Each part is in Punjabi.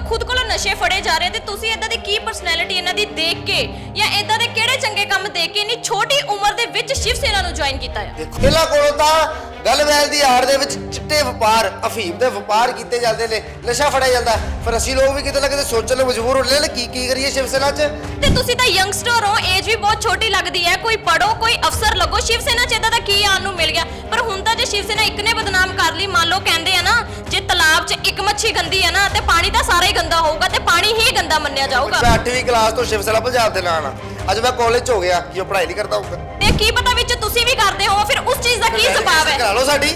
ਖੁਦ ਕੋਲੋਂ ਨਸ਼ੇ ਫੜੇ ਜਾ ਰਹੇ ਤੇ ਤੁਸੀਂ ਇਦਾਂ ਦੀ ਕੀ ਪਰਸਨੈਲਿਟੀ ਇਹਨਾਂ ਦੀ ਦੇਖ ਕੇ ਜਾਂ ਇਦਾਂ ਦੇ ਕਿਹੜੇ ਚੰਗੇ ਕੰਮ ਦੇਖ ਕੇ ਇੰਨੀ ਛੋਟੀ ਉਮਰ ਦੇ ਵਿੱਚ ਸ਼ਿਵ ਸੇਨਾ ਨੂੰ ਜੁਆਇਨ ਕੀਤਾ ਆ? ਦੇਖੋ ਇਹਨਾਂ ਕੋਲੋਂ ਤਾਂ ਗਲਵੈਲ ਦੀ ਆੜ ਦੇ ਵਿੱਚ ਚਿੱਟੇ ਵਪਾਰ ਅਫੀਮ ਦੇ ਵਪਾਰ ਕੀਤੇ ਜਾਂਦੇ ਨੇ ਨਸ਼ਾ ਫੜਿਆ ਜਾਂਦਾ। ਫਿਰ ਅਸੀਂ ਲੋਕ ਵੀ ਕਿਤੇ ਨਾ ਕਿਤੇ ਸੋਚਣ ਨੂੰ ਮਜਬੂਰ ਹੁੰਦੇ ਨੇ ਕੀ ਕੀ ਕਰੀਏ ਸ਼ਿਵ ਸੇਨਾ 'ਚ? ਤੇ ਤੁਸੀਂ ਤਾਂ ਯੰਗਸਟਰ ਹੋ ਏਜ ਵੀ ਬਹੁਤ ਛੋਟੀ ਲੱਗਦੀ ਹੈ ਕੋਈ ਪੜੋ ਕੋਈ ਅਫਸਰ ਲੱਗੋ ਸ਼ਿਵ ਸੇਨਾ ਚ ਇਦਾਂ ਦਾ ਕੀ ਆਉਣ ਨੂੰ ਮਿਲ ਗਿਆ? ਪਰ ਹੁਣ ਤਾਂ ਜੇ ਸ਼ਿਵ ਸੇਨਾ ਇੱਕ ਨੇ ਬਦਨਾਮ ਕਰ ਲਈ ਮੰਨ ਲਓ ਕਹਿੰਦੇ ਆ ਨਾ 'ਚ ਇੱਕ ਮੱਛੀ ਗੰਦੀ ਹੈ ਨਾ ਤੇ ਪਾਣੀ ਤਾਂ ਸਾਰਾ ਹੀ ਗੰਦਾ ਹੋਊਗਾ ਤੇ ਪਾਣੀ ਹੀ ਗੰਦਾ ਮੰਨਿਆ ਜਾਊਗਾ। ਮੈਂ 8ਵੀਂ ਕਲਾਸ ਤੋਂ ਸ਼ਿਵ ਸੇਨਾ ਪੰਜਾਬ ਦੇ ਨਾਲ ਆ। ਅੱਜ ਮੈਂ ਕਾਲਜ 'ਚ ਹੋ ਗਿਆ ਕਿ ਉਹ ਪੜ੍ਹਾਈ ਨਹੀਂ ਕਰਦਾ ਹੋਊਗਾ? ਤੇ ਕੀ ਪਤਾ ਵਿੱਚ ਤੁਸੀਂ ਵੀ ਕਰਦੇ ਹੋ ਫਿਰ ਉਸ ਚੀਜ਼ ਦਾ ਕੀ ਸਬਬ ਹੈ? ਕਰਾ ਲਓ ਸਾਡੀ।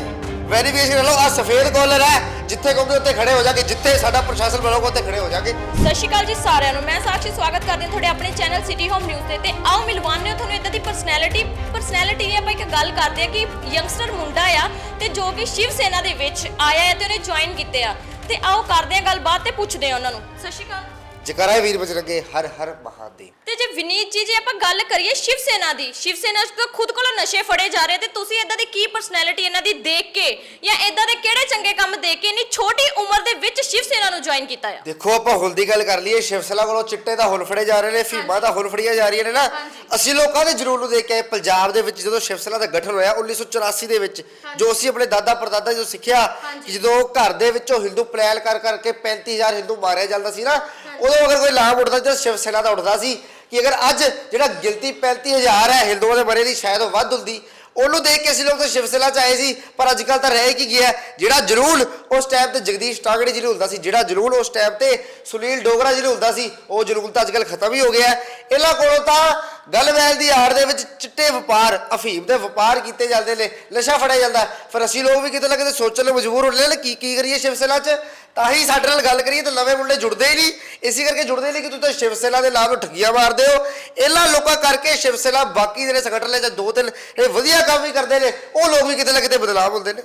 ਵੈਰੀਫਿਕੇਸ਼ਨ ਲਓ ਆ ਸਫੇਦ ਕਾਲਰ ਹੈ, ਜਿੱਥੇ ਕਹੋਗੇ ਉੱਥੇ ਖੜੇ ਹੋ ਜਾਗੇ, ਜਿੱਥੇ ਸਾਡਾ ਪ੍ਰਸ਼ਾਸਨ ਬਣਾਊਗਾ ਉੱਥੇ ਖੜੇ ਹੋ ਜਾਗੇ। ਸਤਿ ਸ਼੍ਰੀ ਅਕਾਲ ਜੀ ਸਾਰਿਆਂ ਨੂੰ, ਮੈਂ ਸਾਕਸ਼ੀ, ਸਵਾਗਤ ਕਰਦੀ ਹਾਂ ਤੁਹਾਡੇ ਆਪਣੇ ਚੈਨਲ ਸਿਟੀ ਹੋਮ ਨਿਊਜ਼ ਤੇ। ਤੇ ਆਓ ਮਿਲਵਾਉਂਦੇ ਹਾਂ ਤੁਹਾਨੂੰ ਇਦਾਂ ਦੀ ਪਰਸਨੈਲਿਟੀ ਪਰਸਨੈਲਿਟੀ ਦੀ ਆਪਾਂ ਇੱਕ ਗੱਲ ਕਰਦੇ ਹਾਂ ਕਿ ਯੰਗਸਟਰ ਮੁੰਡਾ ਆ ਤੇ ਜੋ ਕਿ ਸ਼ਿਵ ਸੇਨਾ ਦੇ ਵਿੱਚ ਆਇਆ ਹੈ ਤੇ ਉਹਨੇ ਜੁਆਇਨ ਕੀਤੇ ਆ। ਤੇ ਆਓ ਕਰਦੇ ਹਾਂ ਗੱਲਬਾਤ ਤੇ ਪੁੱਛਦੇ ਹਾਂ ਉਹਨਾਂ ਨੂੰ। ਸਤਿ ਸ਼੍ਰੀ ਅਕਾਲ। ਜਕਰਾ ਹੈ ਵੀਰ ਬਜਰੰਗੇ ਹਰ ਹਰ ਮਹਾਦੇਵ। ਤੇ ਜੇ ਵਿਨੀਤ ਜੀ ਜੇ ਆਪਾਂ ਗੱਲ ਕਰੀਏ ਸ਼ਿਵ ਸੇਨਾ ਦੀ ਸ਼ਿਵ ਸੇਨਾ 'ਚ ਤਾਂ ਖੁਦ ਕੋਲੋਂ ਨਸ਼ੇ ਫੜੇ ਜਾ ਰਹੇ ਤੇ ਤੁਸੀਂ ਇਦਾਂ ਦੀ ਕੀ ਪਰਸਨੈਲਿਟੀ ਇਹਨਾਂ ਦੀ ਦੇਖ ਕੇ ਜਾਂ ਇਦਾਂ ਦੇ ਕਿਹੜੇ ਚੰਗੇ ਕੰਮ ਦੇਖ ਕੇ ਇੰਨੀ ਛੋਟੀ ਉਮਰ ਦੇ ਵਿੱਚ ਸ਼ਿਵ ਸੇਨਾ ਨੂੰ ਜੁਆਇਨ ਕੀਤਾ ਆ? ਦੇਖੋ ਆਪਾਂ ਹੁਲ ਦੀ ਗੱਲ ਕਰ ਲਈਏ ਸ਼ਿਵ ਸੇਨਾ ਕੋਲੋਂ ਚਿੱਟੇ ਦਾ ਹੁਲ ਫੜੇ ਜਾ ਰਹੇ ਨੇ ਫੀਮਾ ਦਾ ਹੁਲ ਫੜੀਆਂ ਜਾ ਰਹੀਆਂ ਨੇ ਨਾ। ਅਸੀਂ ਲੋਕਾਂ ਦੇ ਜਰੂਰ ਨੂੰ ਦੇਖ ਕੇ ਆਏ, ਪੰਜਾਬ ਦੇ ਵਿੱਚ ਜਦੋਂ ਸ਼ਿਵ ਸੇਨਾ ਦਾ ਗਠਨ ਹੋਇਆ 1984 ਦੇ ਵਿੱਚ ਜੋ ਅਸੀਂ ਆਪਣੇ ਦਾਦਾ ਪਰਦਾਦਾ ਜਦੋਂ ਸਿੱਖਿਆ ਕਿ ਜਦੋਂ ਘਰ ਦੇ ਵਿੱਚੋਂ ਹਿੰਦੂ ਪਲੈਲ ਕਰ ਕਰਕੇ 35000 ਹਿੰਦੂ ਮਾਰਿਆ ਜਾਂਦਾ ਸੀ ਨਾ ਉਦੋਂ ਅਗਰ ਕੋਈ ਲਾਭ ਉੱਠਦਾ ਜਦੋਂ ਸ਼ਿਵ ਸੈਨਾ ਦਾ ਉੱਠਦਾ ਸੀ ਕਿ ਅਗਰ ਅੱਜ ਜਿਹੜਾ ਗਿਲਤੀ 35000 ਹੈ ਹਿੰਦੂਆਂ ਦੇ ਮਰੇ ਦੀ ਸ਼ਾਇਦ ਉਹ ਵੱਧ ਹੁੰਦੀ। ਉਹਨੂੰ ਦੇਖ ਕੇ ਅਸੀਂ ਲੋਕ ਤਾਂ ਸ਼ਿਵ ਸੈਨਾ ਚ ਆਏ ਸੀ, ਪਰ ਅੱਜ ਕੱਲ ਤਾਂ ਰਹਿ ਕੀ ਗਿਆ। ਜਿਹੜਾ ਜਲੂਲ ਉਸ ਟਾਈਮ ਤੇ ਜਗਦੀਸ਼ ਟਾਗੜੀ ਜੀ ਹੁੰਦਾ ਸੀ, ਜਿਹੜਾ ਜਲੂਲ ਉਸ ਟਾਈਮ ਤੇ ਸੁਨੀਲ ਡੋਗਰਾ ਜੀ ਹੁੰਦਾ ਸੀ, ਉਹ ਜਲੂਲ ਤਾਂ ਅੱਜ ਕੱਲ ਖਤਮ ਹੀ ਹੋ ਗਿਆ। ਇਹਨਾਂ ਕੋਲੋਂ ਤਾਂ ਗਲਵੈਲ ਦੀ ਆੜ ਦੇ ਵਿੱਚ ਚਿੱਟੇ ਵਪਾਰ, ਅਫੀਮ ਦੇ ਵਪਾਰ ਕੀਤੇ ਜਾਂਦੇ ਨੇ, ਨਸ਼ਾ ਫੜਿਆ ਜਾਂਦਾ। ਫਿਰ ਅਸੀਂ ਲੋਕ ਵੀ ਕਿਤੇ ਨਾ ਕਿਤੇ ਸੋਚਣ ਨੂੰ ਮਜਬੂਰ ਹੁੰਦੇ ਨੇ ਕੀ ਕੀ ਕਰੀਏ ਸ਼ਿਵ ਸੈਨਾ 'ਚ। ਤਾਂ ਹੀ ਸਾਡੇ ਨਾਲ ਗੱਲ ਕਰੀਏ ਤਾਂ ਨਵੇਂ ਮੁੰਡੇ ਜੁੜਦੇ ਹੀ ਨਹੀਂ। ਇਸੇ ਕਰਕੇ ਜੁੜਦੇ ਨਹੀਂ ਕਿ ਤੁਸੀਂ ਤਾਂ ਸ਼ਿਵ ਸੇਨਾ ਦੇ ਲਾਭ ਨੂੰ ਠੱਗੀਆਂ ਮਾਰਦੇ ਹੋ। ਇਹਨਾਂ ਲੋਕਾਂ ਕਰਕੇ ਸ਼ਿਵ ਸੈਨਾ ਬਾਕੀ ਜਿਹੜੇ ਸੰਗਠਨ ਨੇ ਜਾਂ ਦੋ ਤਿੰਨ ਇਹ ਵਧੀਆ ਕੰਮ ਵੀ ਕਰਦੇ ਨੇ, ਉਹ ਲੋਕ ਵੀ ਕਿਤੇ ਨਾ ਕਿਤੇ ਬਦਲਾਅ ਹੁੰਦੇ ਨੇ।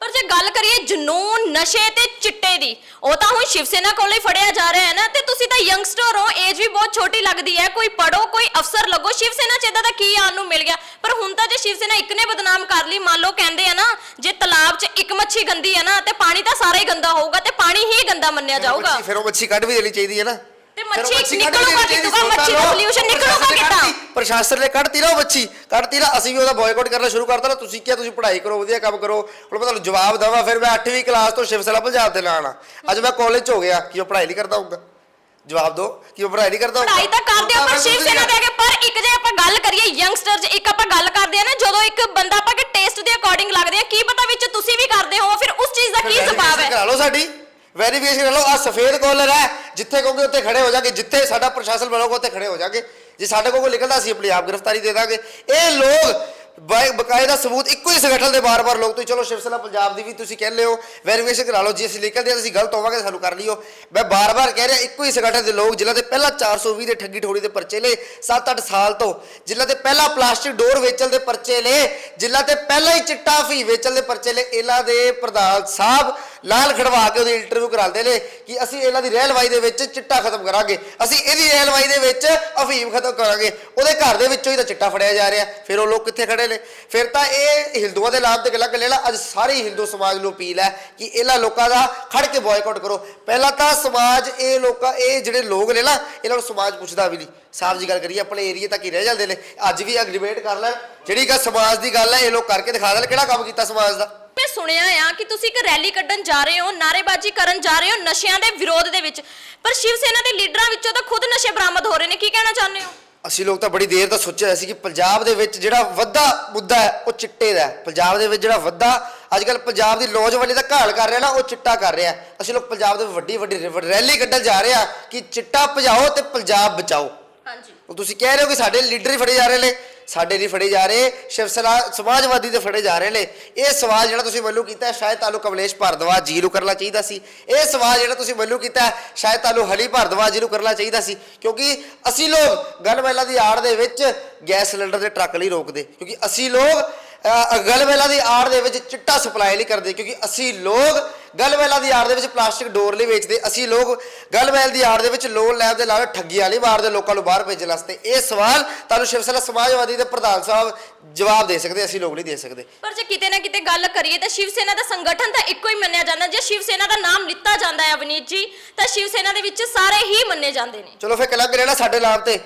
ਪਰ ਜੇ ਗੱਲ ਕਰੀਏ ਜਨੂਨ ਨਸ਼ੇ ਤੇ ਚਿੱਟੇ ਦੀ, ਉਹ ਤਾਂ ਹੁਣ ਸ਼ਿਵ ਸੇਨਾ ਕੋਲੇ ਫੜਿਆ ਜਾ ਰਿਹਾ ਹੈ ਨਾ, ਤੇ ਤੁਸੀਂ ਤਾਂ ਯੰਗਸਟਰ ਛੋਟੀ ਲੱਗਦੀ ਹੈ ਕੋਈ ਪੜੋ ਕੋਈ ਅਫਸਰ ਲੱਗੋ ਸ਼ਿਵ ਸੇਨਾ ਚ ਇਦਾਂ ਦਾ ਕੀ ਆਉਣ ਨੂੰ ਮਿਲ ਗਿਆ? ਪਰ ਹੁਣ ਤਾਂ ਜੇ ਸ਼ਿਵ ਸੇਨਾ ਇੱਕ ਨੇ ਬਦਨਾਮ ਕਰ ਲਈ ਮੰਨ ਲਓ ਕਹਿੰਦੇ ਆ ਨਾ ਜੇ ਤਲਾਬ 'ਚ ਇੱਕ ਮੱਛੀ ਗੰਦੀ ਹੈ ਨਾ ਤੇ ਪਾਣੀ ਤਾਂ ਸਾਰਾ ਹੀ ਗੰਦਾ ਹੋਊਗਾ ਤੇ ਪਾਣੀ ਹੀ ਗੰਦਾ ਮੰਨਿਆ ਜਾਊਗਾ। ਫਿਰ ਉਹ ਮੱਛੀ ਕੱਢ ਵੀ ਦੇਣੀ ਚਾਹੀਦੀ ਹੈ ਨਾ। ਤੇ ਮੱਛੀ ਨਿਕਲੂਗਾ? ਚਾਹੀਦੀ, ਮੱਛੀ ਦਾ pollution ਨਿਕਲੂਗਾ ਕਿੱਦਾਂ? ਪ੍ਰਸ਼ਾਸਨ ਨੇ ਕੱਢਤੀ ਨਾ ਮੱਛੀ ਕੱਢਤੀ ਨਾ ਅਸੀਂ ਵੀ ਉਹਦਾ ਬਾਇਕਾਟ ਕਰਨਾ ਸ਼ੁਰੂ ਕਰਤਾ ਨਾ ਤੁਸੀਂ ਕਿਹਾ ਤੁਸੀਂ ਪੜ੍ਹਾਈ ਕਰੋ ਵਧੀਆ ਕੰਮ ਕਰੋ ਹੁਣ ਮੈਂ ਤੁਹਾਨੂੰ ਜਵਾਬ ਦਵਾਂ ਫਿਰ ਮੈਂ 8ਵੀਂ ਕਲਾਸ ਤੋਂ ਸ਼ਿਵ ਸੇਨਾ ਪੰਜਾਬ ਦੇ ਨਾਲ ਆ। ਅੱਜ ਮੈਂ ਕਾਲਜ ਹੋ ਗਿਆ ਕਿ ਉਹ ਪੜ੍ਹਾਈ ਨਹੀਂ ਕਰਦਾ ਹੋਊਗਾ ਜਵਾਬ ਦਿਓ ਕਿ ਉਹ ਪੜ੍ਹਾਈ ਨਹੀਂ ਕਰਦਾ ਪੜ੍ਹਾਈ ਤਾਂ ਕਰਦੇ ਆ ਪਰ ਸ਼ਿਵ ਸੇਨਾ ਦੇ ਅੱਗੇ ਪਰ ਇੱਕ ਜੇ ਆਪਾਂ ਗੱਲ ਕਰੀਏ ਯੰਗਸਟਰ ਚ ਇੱਕ ਆਪਾਂ ਗੱਲ ਕਰਦੇ ਆ ਨਾ ਜਦੋਂ ਇੱਕ ਬੰਦਾ ਆਪਾਂ ਕਿ ਟੇਸਟ ਦੇ ਅਕੋਰਡਿੰਗ ਲੱਗਦੇ ਆ ਕੀ ਪਤਾ ਵਿੱਚ ਤੁਸੀਂ ਵੀ ਕਰਦੇ ਹੋ ਫਿਰ ਉਸ ਚੀਜ਼ ਦਾ ਕੀ ਸਬਬ ਹੈ? ਕਰਾ ਲਓ ਸਾਡੀ। ਵੈਰੀਫਿਕੇਸ਼ਨ ਕਰਾ ਲਓ ਆ ਸਫੇਦ ਕਾਲਰ ਹੈ ਜਿੱਥੇ ਕਹੋਗੇ ਉੱਥੇ ਖੜੇ ਹੋ ਜਾਗੇ ਜਿੱਥੇ ਸਾਡਾ ਪ੍ਰਸ਼ਾਸਨ ਬਣਾਊਗਾ ਉੱਥੇ ਖੜੇ ਹੋ ਜਾਗੇ। ਜੇ ਸਾਡੇ ਕੋਲ ਕੋਈ ਨਿਕਲਦਾ ਅਸੀਂ ਆਪਣੀ ਆਪ ਗ੍ਰਿਫਤਾਰੀ ਦੇ ਦਾਂਗੇ। ਇਹ ਲੋਕ ਬਕਾਇਦਾ ਸਬੂਤ ਇੱਕੋ ਹੀ ਸੰਗਠਨ ਦੇ ਬਾਰ-ਬਾਰ ਲੋਕ ਤੁਸੀਂ ਚਲੋ ਸ਼ਿਵ ਸੇਨਾ ਪੰਜਾਬ ਦੀ ਵੀ ਤੁਸੀਂ ਕਹਿੰਦੇ ਹੋ ਵੈਰੀਫਿਕੇਸ਼ਨ ਕਰਾ ਲਓ, ਜੇ ਅਸੀਂ ਨਿਕਲਦੇ ਹਾਂ ਅਸੀਂ ਗਲਤ ਹੋਵਾਂਗੇ ਸਾਨੂੰ ਕਰ ਲਿਓ। ਮੈਂ ਬਾਰ-ਬਾਰ ਕਹਿ ਰਿਹਾ, ਇੱਕੋ ਹੀ ਸੰਗਠਨ ਦੇ ਲੋਕ ਜਿਨ੍ਹਾਂ ਦੇ ਪਹਿਲਾਂ 420 ਦੇ ਠੱਗੀ ਠੋਰੀ ਦੇ ਪਰਚੇ ਨੇ 7-8 ਸਾਲ ਤੋਂ, ਜਿਨ੍ਹਾਂ ਦੇ ਪਹਿਲਾਂ ਪਲਾਸਟਿਕ ਡੋਰ ਵੇਚਣ ਦੇ ਪਰਚੇ ਲਏ, ਜਿਨ੍ਹਾਂ ਤੇ ਪਹਿਲਾਂ ਹੀ ਚਿੱਟਾ ਫੀ ਵੇਚਣ ਦੇ ਪਰਚੇ ਲਏ, ਇਹਨਾਂ ਦੇ ਪ੍ਰਧਾਨ ਸਾਹਿਬ ਲਾਲ ਖੜਵਾ ਕੇ ਉਹਦੀ ਇੰਟਰਵਿਊ ਕਰਾਉਂਦੇ ਨੇ ਕਿ ਅਸੀਂ ਇਹਨਾਂ ਦੀ ਰਹਿਲਵਾਈ ਦੇ ਵਿੱਚ ਚਿੱਟਾ ਖਤਮ ਕਰਾਂਗੇ। ਅਸੀਂ ਇਹਦੀ ਰਹਿਲਵਾਈ ਦੇ ਵਿੱਚ ਅਫੀਮ ਖਤਮ ਕਰਾਂਗੇ। ਉਹਦੇ ਘਰ ਦੇ ਵਿੱਚੋਂ ਹੀ ਤਾਂ ਚਿੱਟਾ ਫੜਿਆ ਜਾ ਰਿਹਾ। ਫਿਰ ਉਹ ਲੋਕ ਕਿੱਥੇ ਖੜੇ ਨੇ? ਫਿਰ ਤਾਂ ਇਹ ਹਿੰਦੂਆਂ ਦੇ ਨਾਮ ਤੇ ਗੱਲਾਂ ਕਰ ਲੈਣਾ। ਅੱਜ ਸਾਰੇ ਹਿੰਦੂ ਸਮਾਜ ਨੂੰ ਅਪੀਲ ਹੈ ਕਿ ਇਹਨਾਂ ਲੋਕਾਂ ਦਾ ਖੜ ਕੇ ਬਾਇਕਾਟ ਕਰੋ। ਪਹਿਲਾਂ ਤਾਂ ਸਮਾਜ, ਇਹ ਲੋਕਾਂ, ਇਹ ਜਿਹੜੇ ਲੋਕ ਨੇ ਨਾ, ਇਹਨਾਂ ਨੂੰ ਸਮਾਜ ਪੁੱਛਦਾ ਵੀ ਨਹੀਂ। ਸਾਫ਼ ਜੀ ਗੱਲ ਕਰੀਏ, ਆਪਣੇ ਏਰੀਆ ਤੱਕ ਹੀ ਰਹਿ ਜਾਂਦੇ ਨੇ। ਅੱਜ ਵੀ ਅਗਰੀਮੈਂਟ ਕਰ ਲੈਣ ਜਿਹੜੀ ਗੱਲ ਸਮਾਜ ਦੀ ਗੱਲ ਹੈ, ਇਹ ਲੋਕ ਕਰਕੇ ਦਿਖਾ ਦੇਣ ਕਿਹੜਾ ਕੰਮ ਕੀਤਾ ਸਮਾਜ ਦਾ। ਮੈਂ ਸੁਣਿਆ ਆ ਕਿ ਤੁਸੀਂ ਇੱਕ ਰੈਲੀ ਕੱਢਣ ਜਾ ਰਹੇ ਹੋ ਨਾਰੇਬਾਜ਼ੀ ਕਰਨ ਜਾ ਰਹੇ ਹੋ ਨਸ਼ਿਆਂ ਦੇ ਵਿਰੋਧ ਦੇ ਵਿੱਚ। ਪਰ ਸ਼ਿਵ ਸੇਨਾ ਦੇ ਲੀਡਰਾਂ ਵਿੱਚੋਂ ਤਾਂ ਖੁਦ ਨਸ਼ੇ ਬਰਾਮਦ ਹੋ ਰਹੇ ਨੇ ਕੀ ਕਹਿਣਾ ਚਾਹੁੰਦੇ ਹੋ? ਅਸੀਂ ਲੋਕ ਤਾਂ ਬੜੀ ਦੇਰ ਦਾ ਸੋਚਿਆ ਸੀ ਕਿ ਪੰਜਾਬ ਦੇ ਵਿੱਚ ਜਿਹੜਾ ਵੱਡਾ ਮੁੱਦਾ ਹੈ ਉਹ ਚਿੱਟੇ ਦਾ ਹੈ। ਪੰਜਾਬ ਦੇ ਵਿੱਚ ਜਿਹੜਾ ਵੱਡਾ ਅੱਜ ਕੱਲ ਪੰਜਾਬ ਦੀ ਨੌਜਵਾਨੀ ਦਾ ਘਾਲ ਕਰ ਰਿਹਾ ਨਾ ਉਹ ਚਿੱਟਾ ਕਰ ਰਿਹਾ ਅਸੀਂ ਲੋਕ ਪੰਜਾਬ ਦੇ ਵੱਡੀ ਵੱਡੀ ਰੈਲੀ ਕੱਢਣ ਜਾ ਰਹੇ ਆ ਕਿ ਚਿੱਟਾ ਭਜਾਓ ਤੇ ਪੰਜਾਬ ਬਚਾਓ। ਹਾਂਜੀ। ਉਹ ਤੁਸੀਂ ਕਹਿ ਰਹੇ ਹੋ ਕਿ ਸਾਡੇ ਲੀਡਰ ਹੀ ਫੜੇ ਜਾ ਰਹੇ ਨੇ। ਸਾਡੇ ਨਹੀਂ ਫੜੇ ਜਾ ਰਹੇ, ਸ਼ਿਵ ਸੇਨਾ ਸਮਾਜਵਾਦੀ ਦੇ ਫੜੇ ਜਾ ਰਹੇ ਨੇ। ਇਹ ਸਵਾਲ ਜਿਹੜਾ ਤੁਸੀਂ ਮੈਨੂੰ ਕੀਤਾ, ਸ਼ਾਇਦ ਤੁਹਾਨੂੰ ਕਮਲੇਸ਼ ਭਾਰਦਵਾਜ ਜੀ ਨੂੰ ਕਰਨਾ ਚਾਹੀਦਾ ਸੀ। ਇਹ ਸਵਾਲ ਜਿਹੜਾ ਤੁਸੀਂ ਮੈਨੂੰ ਕੀਤਾ, ਸ਼ਾਇਦ ਤੁਹਾਨੂੰ ਹਲੀ ਭਾਰਦਵਾਜ ਜੀ ਨੂੰ ਕਰਨਾ ਚਾਹੀਦਾ ਸੀ। ਕਿਉਂਕਿ ਅਸੀਂ ਲੋਕ, ਗੱਲ ਮਹਿਲਾ ਦੀ ਆੜ ਦੇ ਵਿੱਚ ਗੈਸ ਸਿਲੰਡਰ ਦੇ ਟਰੱਕ ਲਈ ਰੋਕਦੇ। ਕਿਉਂਕਿ ਅਸੀਂ ਲੋਕ ਅ, ਗਲਮੈਲਾ ਦੀ ਆੜ ਦੇ ਵਿੱਚ ਚਿੱਟਾ ਸਪਲਾਈ ਲਈ ਕਰਦੇ ਕਿਉਂਕਿ ਅਸੀਂ ਲੋਕ ਗਲਮੈਲਾ ਦੀ ਆੜ ਦੇ ਵਿੱਚ ਪਲਾਸਟਿਕ ਡੋਰ ਲਈ ਵੇਚਦੇ ਅਸੀਂ ਲੋਕ ਗਲਮੈਲ ਦੀ ਆੜ ਦੇ ਵਿੱਚ ਲੋਨ ਲੈਣ ਦੇ ਨਾਲ ਠੱਗੀਆਂ ਲਈ ਮਾਰਦੇ ਲੋਕਾਂ ਨੂੰ ਬਾਹਰ ਭੇਜਣ ਵਾਸਤੇ। ਇਹ ਸਵਾਲ ਤੁਹਾਨੂੰ ਸ਼ਿਵ ਸੈਨਾ ਸਮਾਜਵਾਦੀ ਦੇ ਪ੍ਰਧਾਨ ਸਾਹਿਬ ਜਵਾਬ ਦੇ ਸਕਦੇ ਅਸੀਂ ਲੋਕ ਨਹੀਂ ਦੇ ਸਕਦੇ। ਪਰ ਜੇ ਕਿਤੇ ਨਾ ਕਿਤੇ ਗੱਲ ਕਰੀਏ ਤਾਂ ਸ਼ਿਵ ਸੈਨਾ ਦਾ ਸੰਗਠਨ ਤਾਂ ਇੱਕੋ ਹੀ ਮੰਨਿਆ ਜਾਂਦਾ। ਜੇ ਸ਼ਿਵ ਸੈਨਾ ਦਾ ਨਾਮ ਲਿੱਤਾ ਜਾਂਦਾ ਹੈ ਅਵਨੀਤ ਜੀ ਤਾਂ ਸ਼ਿਵ ਸੈਨਾ ਦੇ ਵਿੱਚ ਸਾਰੇ ਹੀ ਮੰਨੇ ਜਾਂਦੇ ਨੇ। ਚਲੋ ਫਿਰ ਕਲੰਕ ਜਿਹੜਾ ਸਾਡੇ ਨਾਮ ਤੇ।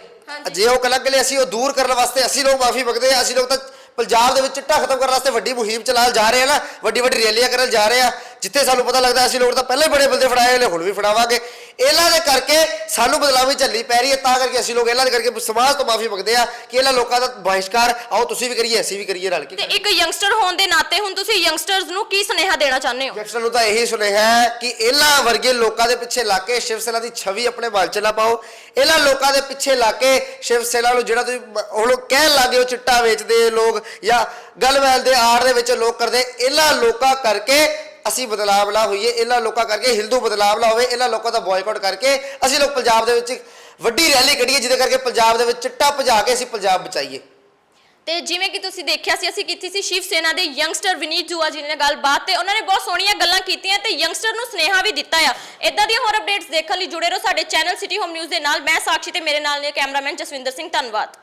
ਜੇ ਉਹ ਕਲੰਕ ਲਈ ਅਸੀਂ ਉਹ ਦੂਰ ਕਰਨ ਵਾਸਤੇ ਅਸੀਂ ਲੋਕ ਮਾਫੀ ਮੰਗਦੇ ਆ ਅਸੀਂ ਲੋਕ ਤਾਂ ਪੰਜਾਬ ਦੇ ਵਿੱਚ ਚਿੱਟਾ ਖਤਮ ਕਰਨ ਵਾਸਤੇ ਵੱਡੀ ਮੁਹਿੰਮ ਚਲਾਉਣ ਜਾ ਰਹੇ ਆ ਨਾ ਵੱਡੀ ਵੱਡੀ ਰੈਲੀਆਂ ਕਰਨ ਜਾ ਰਹੇ ਆ। ਜਿੱਥੇ ਸਾਨੂੰ ਪਤਾ ਲੱਗਦਾ ਅਸੀਂ ਲੋਕ ਤਾਂ ਪਹਿਲਾਂ ਹੀ ਬੜੇ ਬੰਦੇ ਫੜਾਏ ਹੋਏ ਨੇ ਹੁਣ ਵੀ ਫੜਾਵਾਂਗੇ। ਇਹਨਾਂ ਦੇ ਕਰਕੇ ਸਾਨੂੰ ਬਦਲਾਵੀ ਝੱਲੀ ਪੈ ਰਹੀ ਹੈ ਤਾਂ ਕਰਕੇ ਅਸੀਂ ਲੋਕ ਇਹਨਾਂ ਦੇ ਕਰਕੇ ਸਮਾਜ ਤੋਂ ਮਾਫੀ ਮੰਗਦੇ ਆ ਕਿ ਇਹਨਾਂ ਲੋਕਾਂ ਦਾ ਬਹਿਸ਼ਕਾਰ ਆਓ ਤੁਸੀਂ ਵੀ ਕਰੀਏ ਅਸੀਂ ਵੀ ਕਰੀਏ ਰਲ ਕੇ ਤੇ ਇੱਕ ਯੰਗਸਟਰ ਹੋਣ ਦੇ ਨਾਤੇ ਹੁਣ ਤੁਸੀਂ ਯੰਗਸਟਰਸ ਨੂੰ ਕੀ ਸੁਨੇਹਾ ਦੇਣਾ ਚਾਹੁੰਦੇ ਹੋ? ਜੈਕਸਨ ਨੂੰ ਤਾਂ ਇਹੀ ਸੁਨੇਹਾ ਹੈ ਕਿ ਇਹਨਾਂ ਵਰਗੇ ਲੋਕਾਂ ਦੇ ਪਿੱਛੇ ਲਾ ਕੇ ਸ਼ਿਵ ਸੈਨਾ ਦੀ ਛਵੀ ਆਪਣੇ ਵੱਲ ਚ ਨਾ ਪਾਓ। ਇਹਨਾਂ ਲੋਕਾਂ ਦੇ ਪਿੱਛੇ ਲਾ ਕੇ ਸ਼ਿਵ ਸੈਨਾ ਨੂੰ ਜਿਹੜਾ ਤੁਸੀਂ ਮ- ਉਹ ਲੋਕ ਕਹਿਣ ਲੱਗੇ ਉਹ ਚਿੱਟਾ ਵੇਚਦੇ ਲੋਕ ਜਾਂ ਗਲਮੈਲ ਦੇ ਆੜ ਦੇ ਵਿੱਚ ਲੋਕ ਕਰਦੇ ਇਹਨਾਂ ਲੋਕਾਂ ਕਰਕੇ ਅਸੀਂ ਬਦਲਾਵ ਲਾ ਹੋਈਏ ਇਹਨਾਂ ਲੋਕਾਂ ਕਰਕੇ ਹਿੰਦੂ ਬਦਲਾਵ ਲਾ ਹੋਵੇ ਇਹਨਾਂ ਲੋਕਾਂ ਦਾ ਬਾਇਕਾਟ ਕਰਕੇ ਅਸੀਂ ਲੋਕ ਪੰਜਾਬ ਦੇ ਵਿੱਚ ਵੱਡੀ ਰੈਲੀ ਕੱਢੀਏ, ਜਿਹਦੇ ਕਰਕੇ ਪੰਜਾਬ ਦੇ ਵਿੱਚ ਚਿੱਟਾ ਭਜਾ ਕੇ ਅਸੀਂ ਪੰਜਾਬ ਬਚਾਈਏ। ਤੇ ਜਿਵੇਂ ਕਿ ਤੁਸੀਂ ਦੇਖਿਆ ਸੀ, ਅਸੀਂ ਕੀਤੀ ਸੀ ਸ਼ਿਵ ਸੈਨਾ ਦੇ ਯੰਗਸਟਰ ਵਿਨੀਤ ਜੂਆ ਜੀ ਨੇ ਗੱਲਬਾਤ ਤੇ ਉਹਨਾਂ ਨੇ ਬਹੁਤ ਸੋਹਣੀਆਂ ਗੱਲਾਂ ਕੀਤੀਆਂ ਤੇ ਯੰਗਸਟਰ ਨੂੰ ਸੁਨੇਹਾ ਵੀ ਦਿੱਤਾ ਆ। ਇਦਾਂ ਦੀਆਂ ਹੋਰ ਅਪਡੇਟਸ ਦੇਖਣ ਲਈ ਜੁੜੇ ਰਹੋ ਸਾਡੇ ਚੈਨਲ ਸਿਟੀ ਹੋਮ ਨਿਊਜ਼ ਦੇ ਨਾਲ। ਮੈਂ ਸਾਕਸ਼ੀ ਤੇ ਮੇਰੇ ਨਾਲ ਨੇ ਕੈਮਰਾਮੈਨ ਜਸਵਿੰਦਰ ਸਿੰਘ, ਧੰਨਵਾਦ।